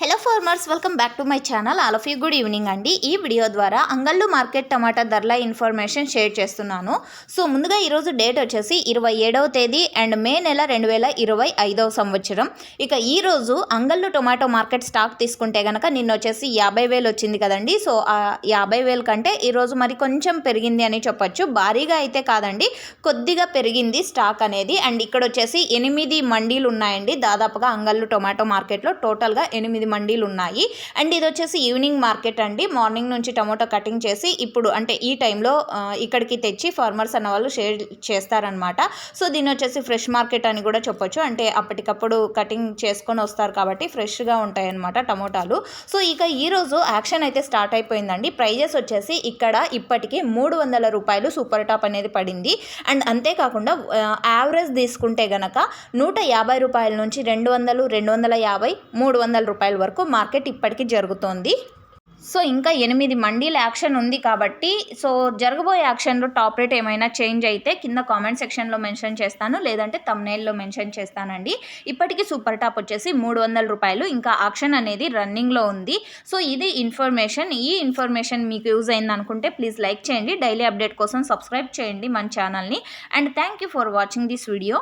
Hello. Farmers welcome back to my channel all of you good evening అండి. ఈ video ద్వారా అంగళ్ళు market టమాటా ధరల ఇన్ఫర్మేషన్ షేర్ చేస్తున్నాను. సో ముందుగా ఈరోజు డేట్ వచ్చేసి ఇరవై ఏడవ తేదీ అండ్ మే నెల రెండు వేల ఇరవై ఐదవ సంవత్సరం. ఇక ఈరోజు అంగళ్ళు టొమాటో మార్కెట్ స్టాక్ తీసుకుంటే కనుక నిన్న వచ్చేసి యాభై వేలు వచ్చింది కదండి. సో ఆ యాభై వేల కంటే ఈరోజు మరి కొంచెం పెరిగింది అని చెప్పొచ్చు. భారీగా అయితే కాదండి. కొద్దిగా పెరిగింది స్టాక్ అనేది. అండ్ ఇక్కడ వచ్చేసి ఎనిమిది మండీలు ఉన్నాయండి. దాదాపుగా అంగళ్ళు టొమాటో మార్కెట్లో టోటల్గా ఎనిమిది మండీలు ఉన్నాయి అండ్ ఇది వచ్చేసి ఈవినింగ్ మార్కెట్ అండి. మార్నింగ్ నుంచి టమోటా కటింగ్ చేసి ఇప్పుడు అంటే ఈ టైంలో ఇక్కడికి తెచ్చి ఫార్మర్స్ అన్న వాళ్ళు షేర్ చేస్తారనమాట సో దీన్ని వచ్చేసి ఫ్రెష్ మార్కెట్ అని కూడా చెప్పొచ్చు. అంటే అప్పటికప్పుడు కటింగ్ చేసుకొని వస్తారు కాబట్టి ఫ్రెష్గా ఉంటాయి అనమాట టమోటాలు. సో ఇక ఈరోజు యాక్షన్ అయితే స్టార్ట్ అయిపోయిందండి. ప్రైజెస్ వచ్చేసి ఇక్కడ ఇప్పటికీ మూడు వందల రూపాయలు సూపర్ టాప్ అనేది పడింది. అండ్ అంతేకాకుండా యావరేజ్ తీసుకుంటే గనక నూట యాభై రూపాయల నుంచి రెండు వందలు రెండు వందల యాభై మూడు వందల రూపాయల వరకు మార్కెట్ ఇప్పటికీ జరుగుతోంది. సో ఇంకా ఎనిమిది మండీల యాక్షన్ ఉంది కాబట్టి సో జరగబోయే యాక్షన్లో టాప్ రేట్ ఏమైనా చేంజ్ అయితే కింద కామెంట్ సెక్షన్లో మెన్షన్ చేస్తాను. లేదంటే తమ్నైల్లో మెన్షన్ చేస్తానండి. ఇప్పటికీ సూపర్ టాప్ వచ్చేసి మూడు వందల రూపాయలు. ఇంకా ఆక్షన్ అనేది రన్నింగ్లో ఉంది. సో ఇది ఇన్ఫర్మేషన్. ఈ ఇన్ఫర్మేషన్ మీకు యూజ్ అయింది అనుకుంటే ప్లీజ్ లైక్ చేయండి. డైలీ అప్డేట్ కోసం సబ్స్క్రైబ్ చేయండి మన ఛానల్ని. And thank you for watching this video.